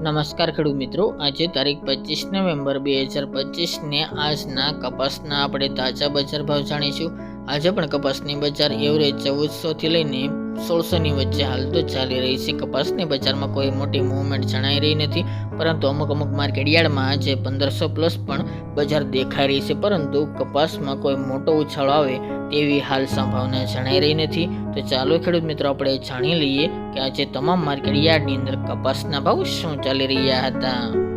નમસ્કાર ખેડૂત મિત્રો. આજે તારીખ પચીસ નવેમ્બર બે હજાર પચીસને આજના કપાસના આપણે તાજા બજાર ભાવ જાણીશું. આજે પણ કપાસની બજાર એવરેજ ચૌદસોથી લઈને સોળસોની વચ્ચે હાલ તો ચાલી રહી છે. કપાસની બજારમાં કોઈ મોટી મૂવમેન્ટ જણાઈ રહી નથી, પરંતુ અમુક અમુક માર્કેટ યાર્ડમાં આજે પંદરસો પ્લસ પણ બજાર દેખાઈ રહી છે. પરંતુ કપાસમાં કોઈ મોટો ઉછાળો આવે તેવી હાલ સંભાવના જણાઈ રહી નથી. તો ચાલો ખેડૂત મિત્રો, આપણે જાણી લઈએ કે આજે તમામ માર્કેટ યાર્ડની અંદર કપાસના ભાવ શું ચાલી રહ્યા હતા.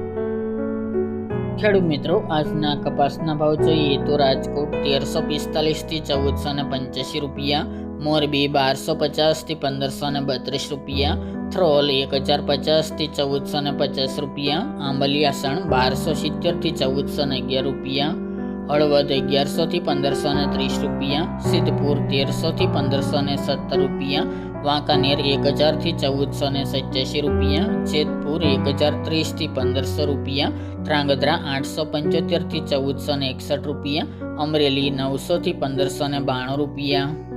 ખેડૂત મિત્રો, આજના કપાસના ભાવ જોઈએ તો રાજકોટ તેરસો પિસ્તાલીસથી ચૌદસો ને પંચ્યાસી રૂપિયા, મોરબી બારસો પચાસથી પંદરસો ને બત્રીસ રૂપિયા, થ્રોલ એક હજાર પચાસથી ચૌદસો ને પચાસ રૂપિયા આંબલિયાસણ બારસો સિત્તેરથી ચૌદસો ને અગિયાર રૂપિયા હળવદ અગિયારસોથી પંદરસો ને ત્રીસ રૂપિયા, સિદ્ધપુર તેરસોથી પંદરસો ને સત્તર રૂપિયા, વાંકાનેર એક હજારથી ચૌદસો ને સત્યાસી રૂપિયા, જેતપુર એક હજાર ત્રીસથી પંદરસો રૂપિયા, ધ્રાંગધ્રા આઠસો પંચોતેરથી ચૌદસો ને એકસઠ રૂપિયા, અમરેલી નવસોથી પંદરસો ને બાણું રૂપિયા.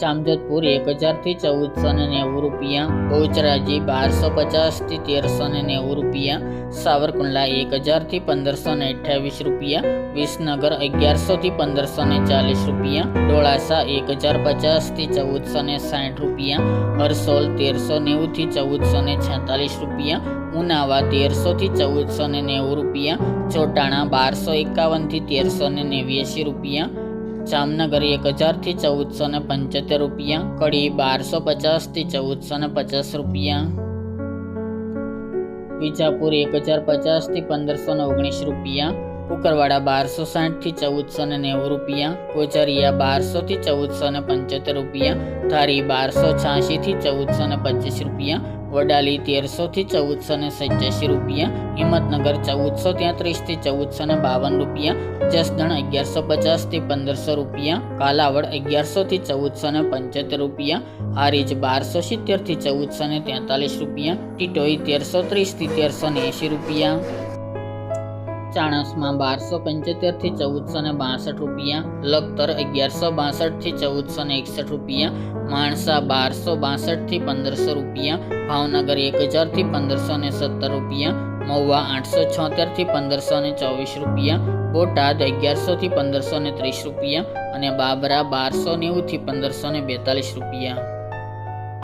જામજોધપુર એક હજારથી ચૌદસો ને નેવું રૂપિયા, બહુચરાજી બારસો પચાસથી તેરસો ને નેવું રૂપિયા, સાવરકુંડલા એક હજારથી પંદરસો ને અઠ્યાવીસ રૂપિયા, વિસનગર અગિયારસોથી પંદરસો ને ચાલીસ રૂપિયા, ડોળાસા એક હજાર પચાસથી ચૌદસો ને સાઠ રૂપિયા, હરસોલ તેરસો નેવુંથી ચૌદસો ને છેતાલીસ રૂપિયા, ઉનાવા તેરસોથી ચૌદસો ને નેવું રૂપિયા, ચોટાણા બારસો એકાવનથી તેરસો ને નેવ્યાસી રૂપિયા જામનગર એક હજારથી ચૌદસો ને પંચોતેર રૂપિયા, કડી બારસો પચાસથી ચૌદસો ને પચાસ રૂપિયા. વિજાપુર એક હજાર પચાસથી પંદરસો ને ઓગણીસ રૂપિયા, કુકરવાડા બારસો સાઠથી ચૌદસો ને નેવું રૂપિયા કોચરિયા બારસોથી ચૌદસો ને પંચોતેર રૂપિયા, ધારી બારસો છ્યાસીથી ચૌદસો ને પચીસ રૂપિયા વડાલી તેરસોથી ચૌદસો ને સત્યાસી રૂપિયા, હિંમતનગર ચૌદસો ત્યાંત્રીસથી ચૌદસો ને બાવન રૂપિયા, જસદણ અગિયારસો પચાસથી પંદરસો રૂપિયા, કાલાવડ અગિયારસોથી ચૌદસો ને પંચોતેર રૂપિયા, હારીજ બારસો સિત્તેરથી ચૌદસો ને તેતાલીસ રૂપિયા, ટીટોઈ તેરસો ત્રીસથી તેરસો ને એંશી રૂપિયા. ચાણસમાં બારસો પંચોતેરથી ચૌદસો ને બાસઠ રૂપિયા, લખતર અગિયારસો બાસઠથી ચૌદસો ને એકસઠ રૂપિયા, માણસા બારસો બાસઠથી પંદરસો રૂપિયા, ભાવનગર એક હજારથી પંદરસો ને સત્તર રૂપિયા, મહુવા આઠસો છોતેરથી પંદરસો ને ચોવીસ રૂપિયા, બોટાદ અગિયારસોથી પંદરસો ને ત્રીસ રૂપિયા અને બાબરા બારસો નેવુંથી પંદરસો ને બેતાલીસ રૂપિયા.